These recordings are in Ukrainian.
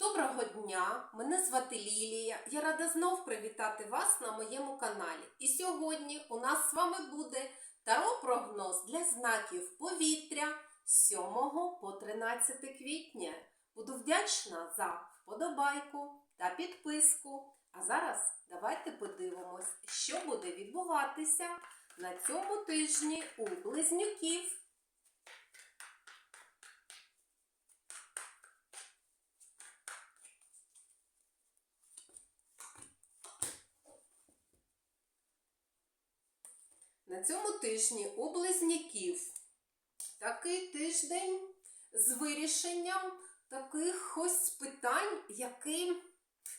Доброго дня! Мене звати Лілія. Я рада знов привітати вас на моєму каналі. І сьогодні у нас з вами буде таро-прогноз для знаків повітря з 7 по 13 квітня. Буду вдячна за вподобайку та підписку. А зараз давайте подивимось, що буде відбуватися на цьому тижні у близнюків. На цьому тижні у близнюків такий тиждень з вирішенням таких ось питань, які,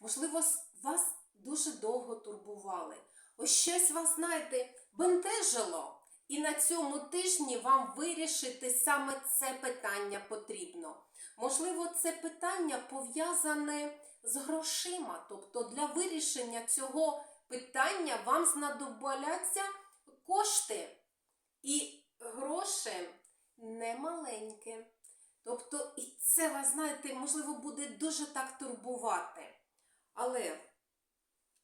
можливо, вас дуже довго турбували. Ось щось вас, знаєте, бентежило, і на цьому тижні вам вирішити саме це питання потрібно. Можливо, це питання пов'язане з грошима. Тобто для вирішення цього питання вам знадобляться кошти. І гроші не маленькі. Тобто, і це вас, знаєте, можливо, буде дуже так турбувати. Але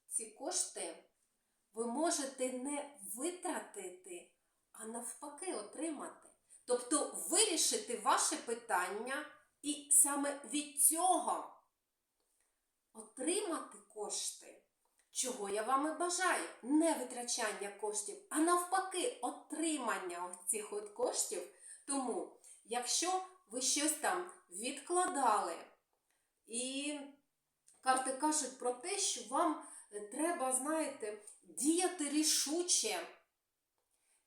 ці кошти ви можете не витратити, а навпаки отримати. Тобто вирішити ваше питання і саме від цього отримати кошти. Чого я вам і бажаю? Не витрачання коштів, а навпаки, отримання цих от коштів. Тому, якщо ви щось там відкладали, і карти кажуть про те, що вам е, треба, знаєте, діяти рішуче.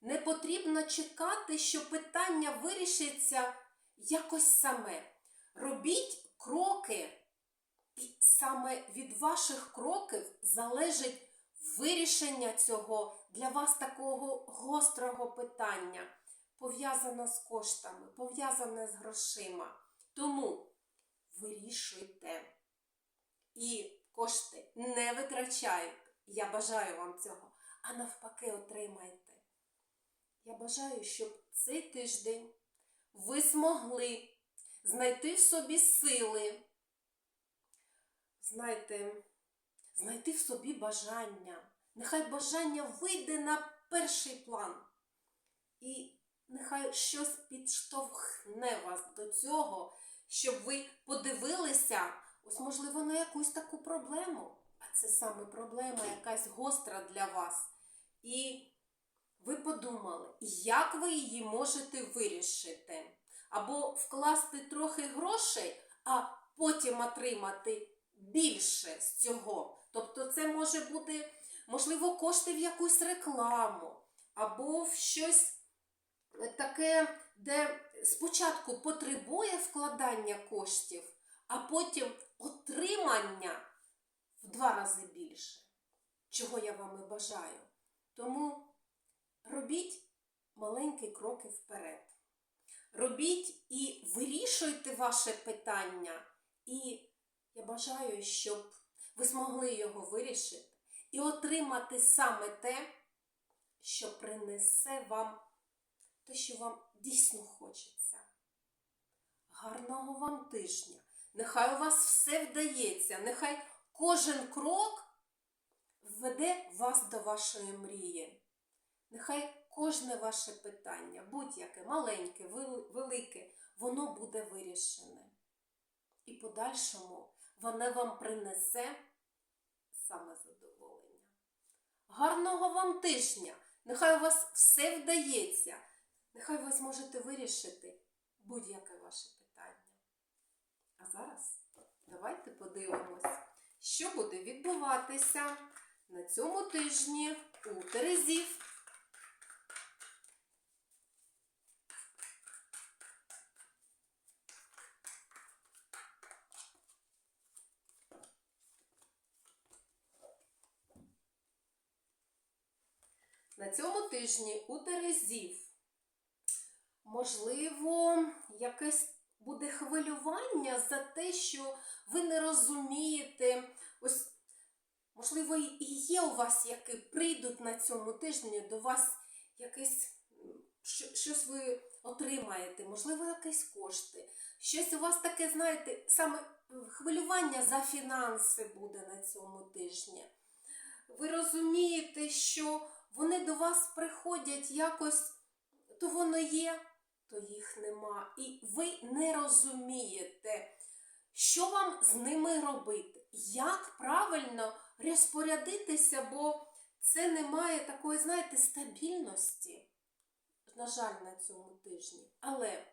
Не потрібно чекати, що питання вирішиться якось саме. Робіть кроки. І саме від ваших кроків залежить вирішення цього для вас такого гострого питання, пов'язане з коштами, пов'язане з грошима. Тому вирішуйте і кошти не витрачайте. Я бажаю вам цього, а навпаки, отримайте. Я бажаю, щоб цей тиждень ви змогли знайти в собі сили знаєте, знайти в собі бажання. Нехай бажання вийде на перший план. І нехай щось підштовхне вас до цього, щоб ви подивилися, ось, можливо, на якусь таку проблему. А це саме проблема якась гостра для вас. І ви подумали, як ви її можете вирішити. Або вкласти трохи грошей, а потім отримати більше з цього. Тобто, це може бути, можливо, кошти в якусь рекламу, або в щось таке, де спочатку потребує вкладання коштів, а потім отримання в два рази більше, чого я вам і бажаю. Тому робіть маленькі кроки вперед. Робіть і вирішуйте ваше питання. І я бажаю, щоб ви змогли його вирішити і отримати саме те, що принесе вам те, що вам дійсно хочеться. Гарного вам тижня! Нехай у вас все вдається, нехай кожен крок введе вас до вашої мрії. Нехай кожне ваше питання, будь-яке, маленьке, велике, воно буде вирішене. І подальшому воно вам принесе саме задоволення. Гарного вам тижня! Нехай у вас все вдається. Нехай ви зможете вирішити будь-яке ваше питання. А зараз давайте подивимось, що буде відбуватися на цьому тижні у Терезів. На цьому тижні у Терезів, можливо, якесь буде хвилювання за те, що ви не розумієте. Ось, можливо, і є у вас, які прийдуть на цьому тижні до вас якесь щось ви отримаєте, можливо, якісь кошти. Щось у вас таке, знаєте, саме хвилювання за фінанси буде на цьому тижні. Ви розумієте, що до вас приходять якось, то воно є, то їх нема. І ви не розумієте, що вам з ними робити, як правильно розпорядитися, бо це не має такої, знаєте, стабільності, на жаль, на цьому тижні. Але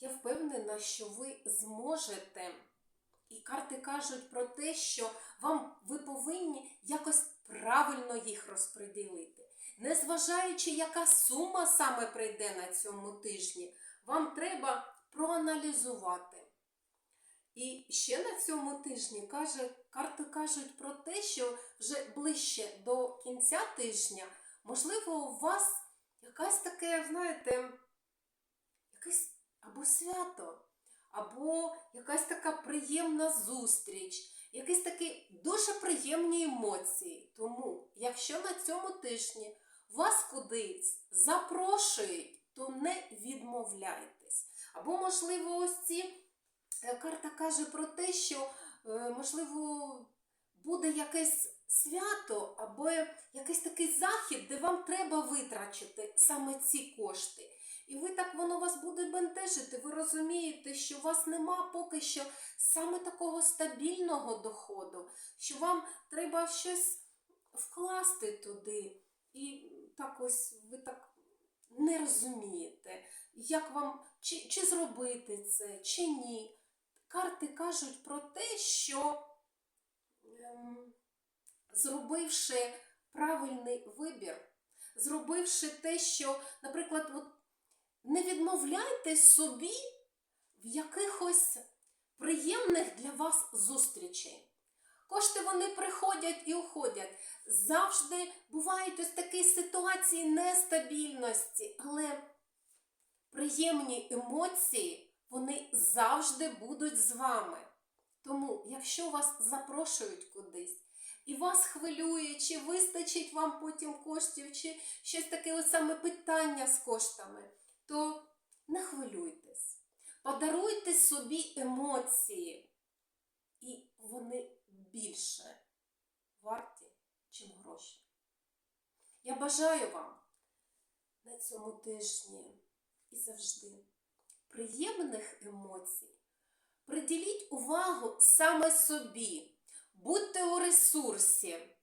я впевнена, що ви зможете, і карти кажуть про те, що вам ви повинні якось правильно їх розподілити. Незважаючи, яка сума саме прийде на цьому тижні, вам треба проаналізувати. І ще на цьому тижні каже, карти кажуть про те, що вже ближче до кінця тижня, можливо, у вас якась таке, знаєте, якесь або свято, або якась така приємна зустріч, якісь такі дуже приємні емоції. Тому, якщо на цьому тижні вас кудись запрошують, то не відмовляйтесь. Або, можливо, ось ці е, карта каже про те, що, е, можливо, буде якесь свято або якийсь такий захід, де вам треба витрачити саме ці кошти. І ви так воно вас буде бентежити. Ви розумієте, що у вас нема поки що саме такого стабільного доходу, що вам треба щось вкласти туди. І так ось ви так не розумієте, як вам чи, чи зробити це, чи ні. Карти кажуть про те, що ем, зробивши правильний вибір, зробивши те, що, наприклад, от відмовляйте собі в якихось приємних для вас зустрічей. Кошти вони приходять і уходять. Завжди бувають ось такі ситуації нестабільності, але приємні емоції вони завжди будуть з вами. Тому, якщо вас запрошують кудись, і вас хвилює, чи вистачить вам потім коштів, чи щось таке саме питання з коштами, то не хвилюйтесь. Подаруйте собі емоції, і вони більше варті, чим гроші. Я бажаю вам на цьому тижні і завжди приємних емоцій. Приділіть увагу саме собі. Будьте у ресурсі.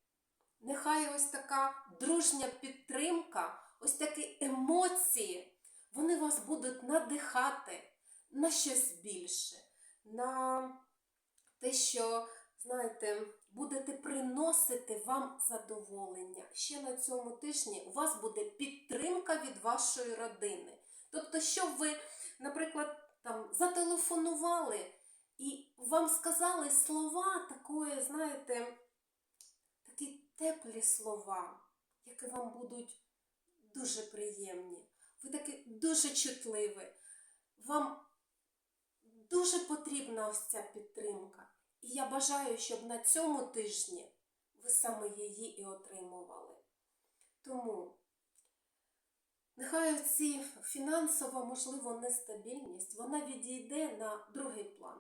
Нехай ось така дружня підтримка, ось такі емоції, вони вас будуть надихати на щось більше, на те, що, знаєте, будете приносити вам задоволення. Ще на цьому тижні у вас буде підтримка від вашої родини. Тобто, щоб ви, наприклад, там зателефонували. І вам сказали слова такої, знаєте, такі теплі слова, які вам будуть дуже приємні. Ви такі дуже чутливі. Вам дуже потрібна ось ця підтримка. І я бажаю, щоб на цьому тижні ви саме її і отримували. Тому нехай оці фінансова, можливо, нестабільність, вона відійде на другий план.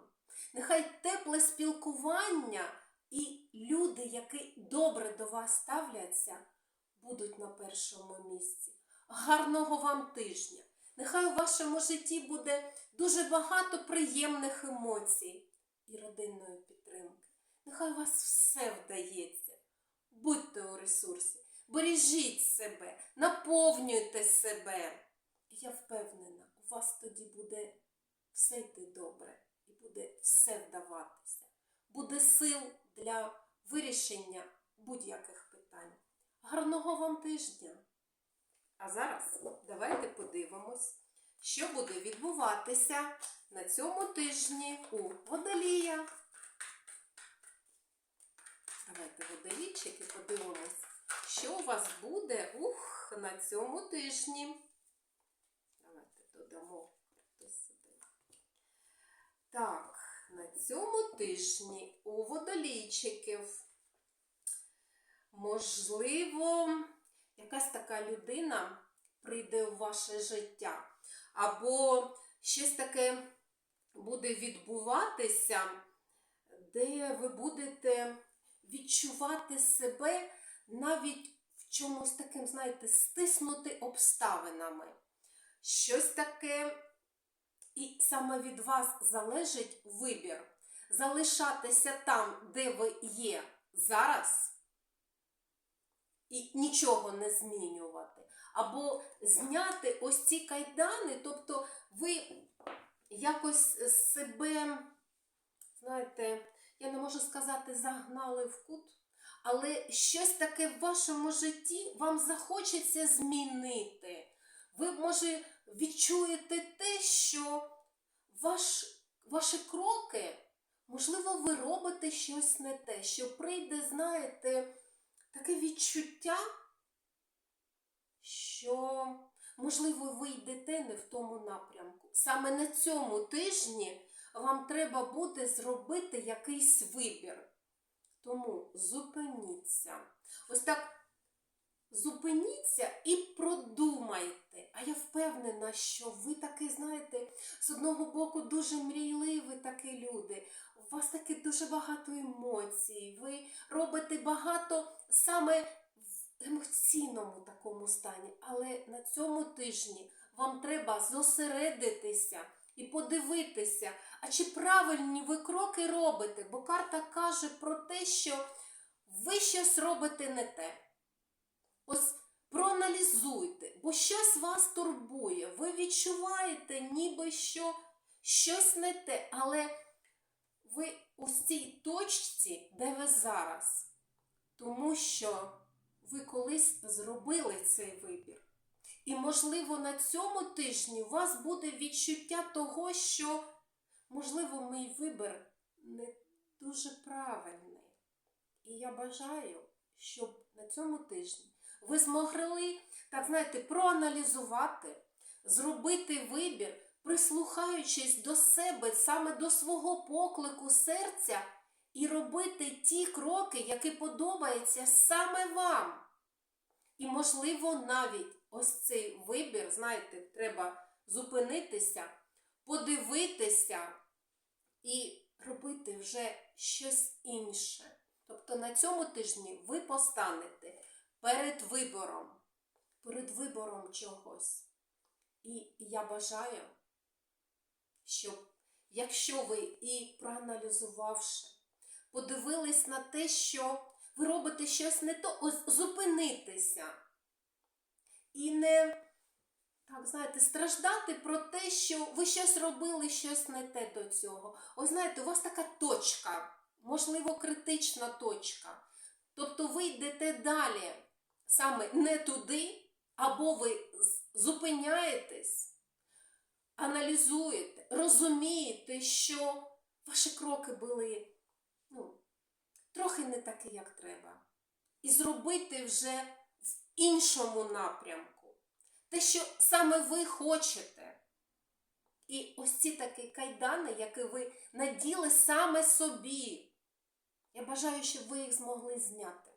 Нехай тепле спілкування і люди, які добре до вас ставляться, будуть на першому місці. Гарного вам тижня! Нехай у вашому житті буде дуже багато приємних емоцій і родинної підтримки. Нехай у вас все вдається. Будьте у ресурсі, бережіть себе, наповнюйте себе. І я впевнена, у вас тоді буде все йти добре і буде все вдаватися. Буде сил для вирішення будь-яких питань. Гарного вам тижня! А зараз давайте подивимось, що буде відбуватися на цьому тижні у водолія. Давайте водолійчики подивимось, що у вас буде ух, на цьому тижні. Давайте додамо. Так, на цьому тижні у водолійчиків можливо якась така людина прийде у ваше життя, або щось таке буде відбуватися, де ви будете відчувати себе навіть в чомусь таким, знаєте, стиснути обставинами. Щось таке, і саме від вас залежить вибір. Залишатися там, де ви є зараз, і нічого не змінювати. Або зняти ось ці кайдани, тобто ви якось себе, знаєте, я не можу сказати, загнали в кут, але щось таке в вашому житті вам захочеться змінити. Ви, може, відчуєте те, що ваш, ваші кроки, можливо, ви робите щось не те, що прийде, знаєте, таке відчуття, що, можливо, ви йдете не в тому напрямку. Саме на цьому тижні вам треба буде зробити якийсь вибір. Тому зупиніться. Ось так зупиніться і продумайте. А я впевнена, що ви таки, знаєте, з одного боку дуже мрійливі такі люди. У вас таки дуже багато емоцій. Ви робите багато саме в емоційному такому стані. Але на цьому тижні вам треба зосередитися і подивитися, а чи правильні ви кроки робите, бо карта каже про те, що ви щось робите не те. Ось проаналізуйте, бо щось вас турбує. Ви відчуваєте, ніби що щось не те, але ви у цій точці, де ви зараз, тому що ви колись зробили цей вибір. І, можливо, на цьому тижні у вас буде відчуття того, що, можливо, мій вибір не дуже правильний. І я бажаю, щоб на цьому тижні ви змогли, так знаєте, проаналізувати, зробити вибір, прислухаючись до себе, саме до свого поклику серця, і робити ті кроки, які подобаються саме вам. І, можливо, навіть ось цей вибір, знаєте, треба зупинитися, подивитися і робити вже щось інше. Тобто на цьому тижні ви постанете перед вибором, перед вибором чогось. І я бажаю, щоб якщо ви і проаналізувавши, подивились на те, що ви робите щось не то, зупинитися. І не, так, знаєте, страждати про те, що ви щось робили, щось не те до цього. Ось знаєте, у вас така точка, можливо, критична точка. Тобто ви йдете далі, саме не туди, або ви зупиняєтесь, аналізуєте, розумієте, що ваші кроки були ну, трохи не такі, як треба. І зробити вже в іншому напрямку. Те, що саме ви хочете. І ось ці такі кайдани, які ви наділи саме собі. Я бажаю, щоб ви їх змогли зняти.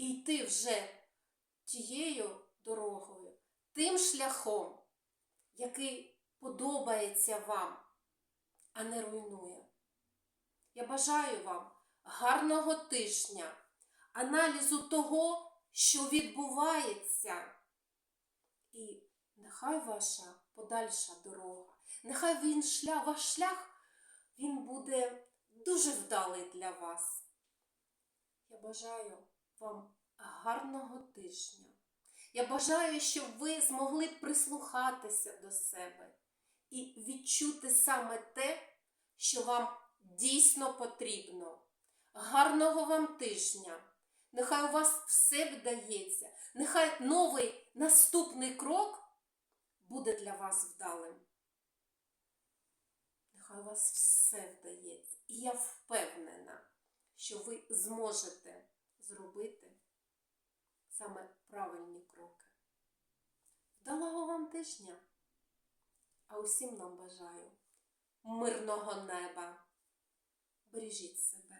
І йти вже тією дорогою, тим шляхом, який подобається вам, а не руйнує. Я бажаю вам гарного тижня, аналізу того, що відбувається. І нехай ваша подальша дорога, нехай він шлях, ваш шлях, він буде дуже вдалий для вас. Я бажаю вам гарного тижня. Я бажаю, щоб ви змогли прислухатися до себе і відчути саме те, що вам дійсно потрібно. Гарного вам тижня! Нехай у вас все вдається, нехай новий наступний крок буде для вас вдалим. Нехай у вас все вдається. І я впевнена, що ви зможете зробити саме правильні кроки. Вдалого вам тижня! А усім нам бажаю мирного неба! Бережіть себе.